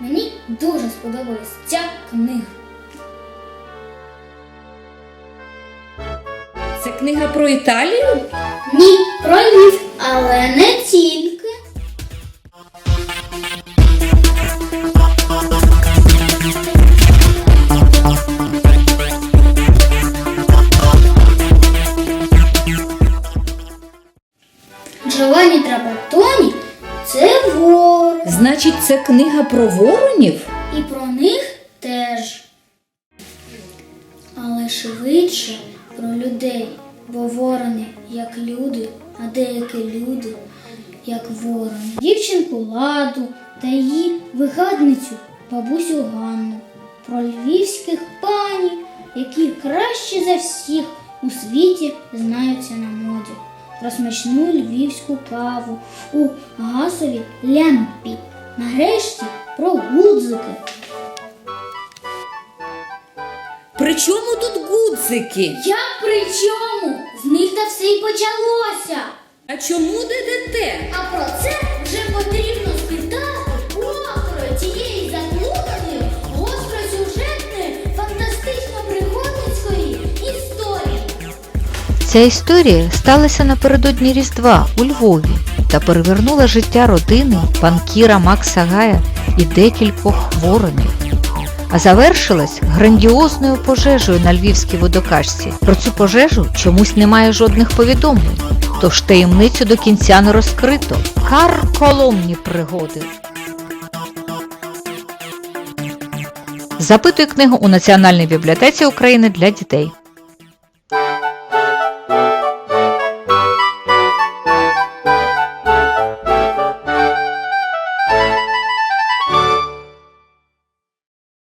Мені дуже сподобалась ця книга. Це книга про Італію? Ні, про Львів, але не тільки. Джованні Трапатоні це вор. Значить, це книга про воронів? І про них теж. Але швидше про людей, бо ворони як люди, а деякі люди як ворони. Дівчинку Ладу та її вигадницю бабусю Ганну, про львівських пані, які краще за всіх у світі знаються про смачну львівську каву у газовій лямпі. Нарешті про гудзики. При чому тут гудзики? Як при чому? З них та все й почалося. А чому ДДТ? А про це Ця історія сталася напередодні Різдва у Львові та перевернула життя родини банкіра Макса Гая і декількох воронів. А завершилась грандіозною пожежею на львівській водокачці. Про цю пожежу чомусь немає жодних повідомлень, тож таємницю до кінця не розкрито. Карколомні пригоди. Запитуй книгу у Національній бібліотеці України для дітей.